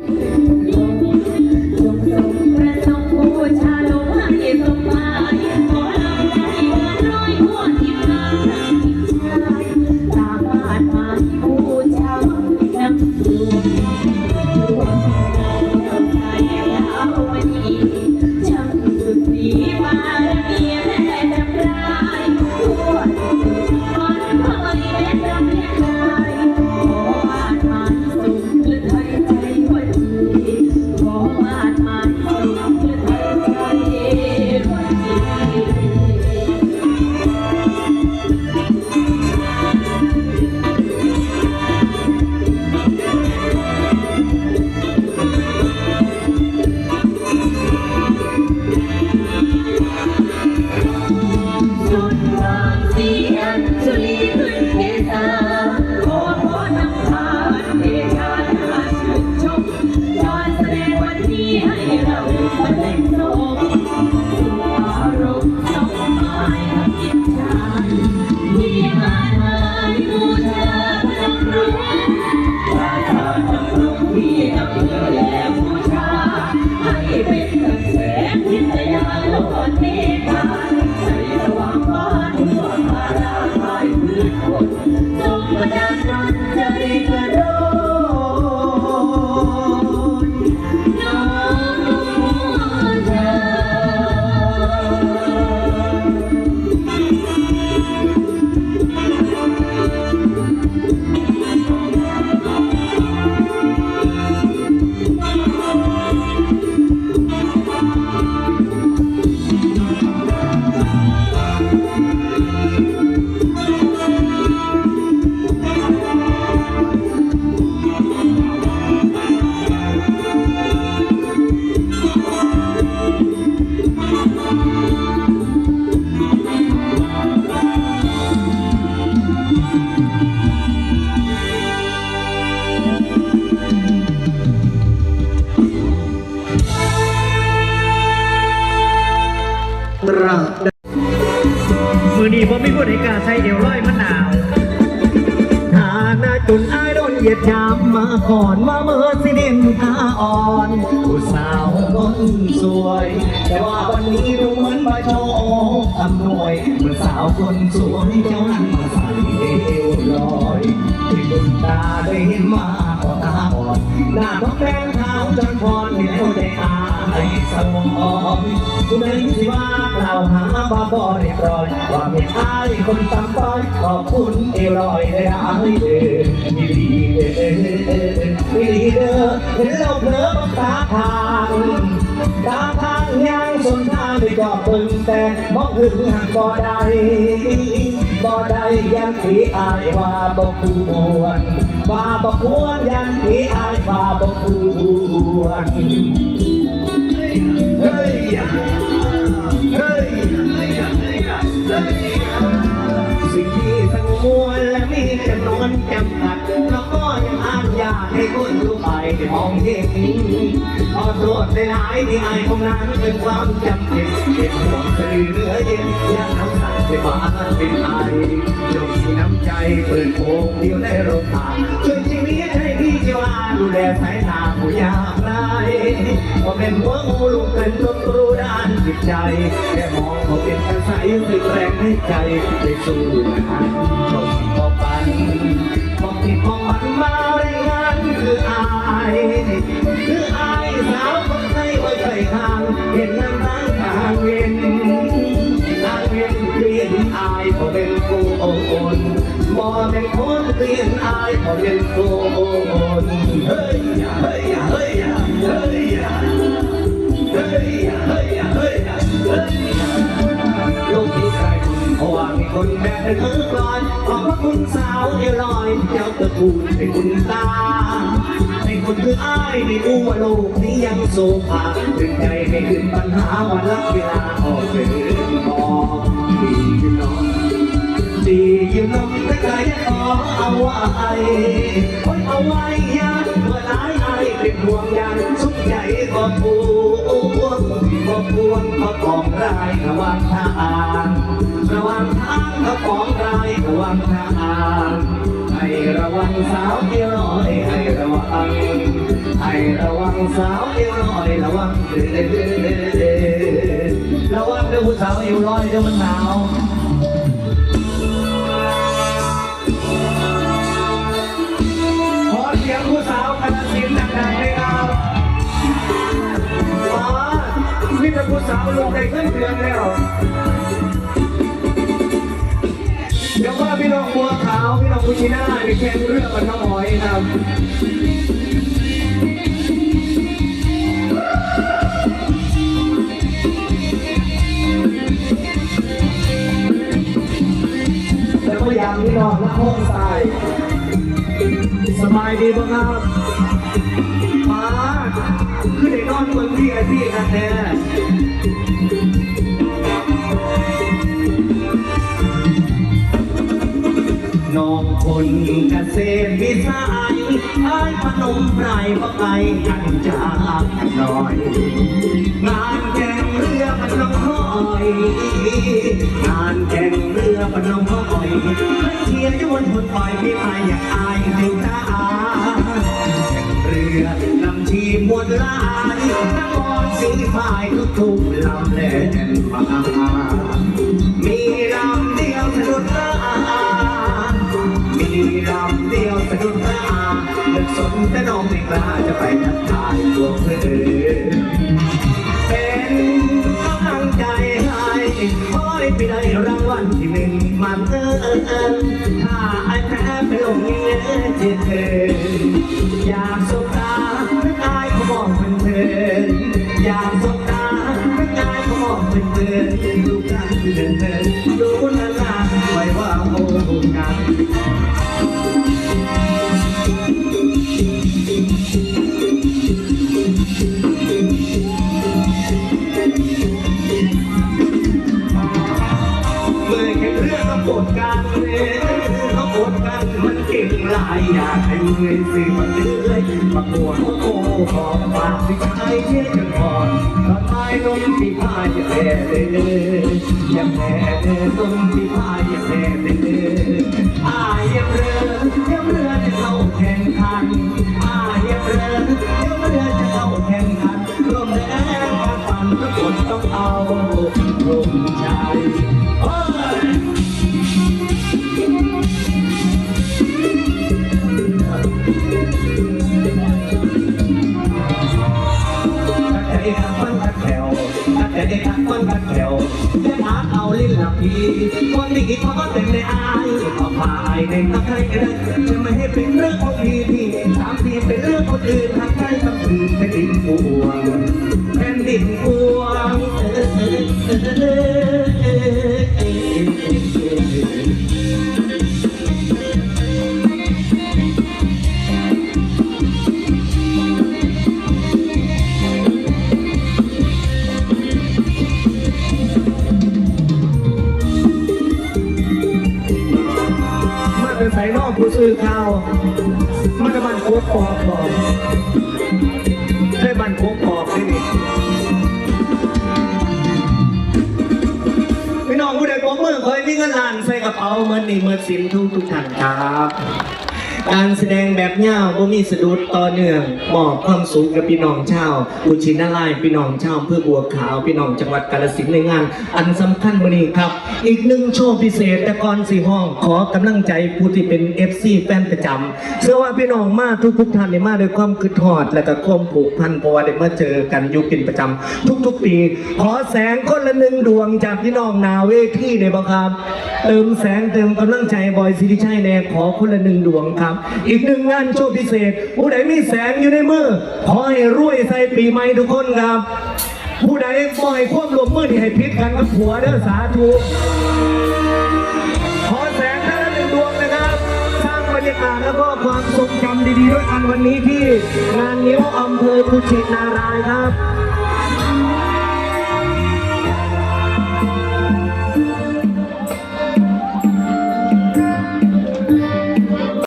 Yeah. นะจนอายโดนเหยียดยามมาก่อนมาเมื่อสิเด่นตาอ่อนผู้สาวคนสวย แต่ว่าวันนี้ดูเหมือนมาโชว์อำนวยเมื่อสาวคนสวยเจ้านั้นมาใส่เอวลอยที่บุญตาได้เห็นมาก็ตาอ่อนหน้าท้องแดงขาวจนพรเหนแล้วได้อา สมองผู้ใดที่ว่ากล่าวหาบ้าบอเรียบร้อยว่าไม่อายคนตำต้อยขอบคุณเอวลอยได้อายเด้อมีดีเด้อมีดีเด้อเห็นเราเผลอบังตาทางตาทางยังสนทางด้วยก็ปึงแต่มองถึงหักบ่ได้บ่ได้ยังที่อายว่าบ่ควรว่าบ่ควรยังที่อายว่าบ่ควรเฮ้ยเฮ้ย สิ่งที่สงมวนและมีจำนวนจำกัดเราก็ยังอนุญาให้คนทั่วไปมองเห็นขอโทษในหลายที่อายของนั้นเป็นความจำเป็นเป็นห่วงสื่อเหลือเย็นยังน้ำตาไปบ้านเป็นไอจงมีน้ำใจเปิดโปงเดียวในโรงทานช่วยชีวิตให้พี่เจ้าอาดูแลสายตาผู้ยากไร้ ก็เป็นหัวงูลูกเป็นต้นรู้ด้านจิตใจ แค่มองเขาเป็นกระใสสึกแรงให้ใจได้สู้งานตกพอปันมองที่มองมันมาแรงงานคืออายคืออายสาวคนไทยไว้ใจข้างเห็นน้ำตาทางเย็นนางเวียนเปลี่ยนอายพอเป็นผู้โอนบ่เป็นคนเปลี่ยนอายพอเป็นผู้โอนเฮ้ย ลอยเจ้าตะกูลเป็นคุณตาให้คนคืออ้ายในรู้ว่าโลกนี้ยังโซฟาถึงใจไม่ขึ้นปัญหาวันละเวลาออกเดินบอกดีอยู่น้องดีอยู่เน้องแต่ใจขอเอาไว้โอ้ยเอาไว้ยาเมื่อหลายไอายเป็นห่วงยังสุขใจก็ปวงก็ปวงก็กองรายระหว่างทาง สาวเที่ยวน้อยให้ระวังไอ้ระวังสาวเอวลอยระวังเด้อระวังเด้อผู้สาวเอวลอยเดี๋ยวมันหนาวขอเสียงผู้สาวคณะศิลป์ดังๆเลยครับว้ามีแต่ผู้สาวลงใจขึ้นเดือนแล้วาวพี่น้องกุชิน่าไปแข่งเรือกัน้องหอยครับแล้วก็ยามพี่นองละห้องทรายสบายดีบ้างครับมาคือได้นอนเมืองที่ไอพี่กันแน่ คนเกษตรวิสัยไอ้พนมไพรบ่ไกกันจากนหน่อยงานแข่งเรือมันน้อย งานแข่งเรือมันน้อยเชียร์ยวนคนปล่อยพี่ไปอยากอายให้ตาเรือนำทีมวลลายนักบอลสีฝ่ายทุกทุกๆลำแล่นมามี เลิกสนแต่น้องไม่กล้าจะไปทักทายตัวเพื่อน อยสิมันเลื่อยประกวดโอ้โหขอฝากสิใครเที่ยกันก่อนทำไมนมที่พายอย่าแพ้เลยเลยอย่าแพ้เลยนมที่พายอย่าแพ้เลยอายอย่าเรืออย่าเรือจะเข้าแข่งขันอายอย่าเรืออย่าเรือจะเข้าแข่งขันร่วมแรงกันฝันทุกคนต้องเอาร่วมใจ คนดีพอเต็มในอายเอาพายในตะไคร้กันจะไม่ให้เป็นเรื่องของพี่พี่ถามพี่เป็นเรื่องคนอื่นทางใครต้องคืนแผ่นดินพวงแผ่นดินพวงายนอกผู้สื่อข่าวมันจะบันโคกปอกปอกใช่บันโคกปอกนี่นี่พี่น้องผู้ใดผมเมื่อเคยมีเงินล้านใส่กระเป๋าเมื่อนี่เมื่อสินทุกทุกท่านครับ การแสดงแบบเงาบ่มีสะดุดต่อเนื่องมอบความสุขกับพี่น้องชาวอุชินาลายพี่น้องชาวเพื่อบัวขาวพี่น้องจังหวัดกาฬสินธุ์ในงาน อันสำคัญวันนี้ครับ อีกหนึ่งโชว์พิเศษแต่ก่อนสี่ห้องขอกำลังใจผู้ที่เป็น FC แฟนประจำเชื่อว่าพี่น้องมาทุกทุกท่านได้มาด้วยความคือทอด และก็ความผูกพันเพราะว่าได้มาเจอกันอยู่เป็นประจำทุกๆปี ขอแสงคนละหนึ่งดวงจากพี่น้องนาเวทีได้บ่ครับเติมแสงเติมกำลังใจบอยสิริชัยแน่ขอคนละหนึ่งดวงครับอีกหนึ่งงานโชว์พิเศษ ผู้ใดมีแสงอยู่ในมือ ขอให้รวยใส่ปีใหม่ทุกคนครับ ผู้ใดปล่อยควบรวมมือที่ให้พิษกันกับผัวเด้อสาธุขอแสงท่านละหนึ่งดวงนะครับ สร้างบรรยากาศแล้วก็ความทรงจำดีๆด้วยกันวันนี้ที่ งานนิ้วอำเภอกุชินารายครับ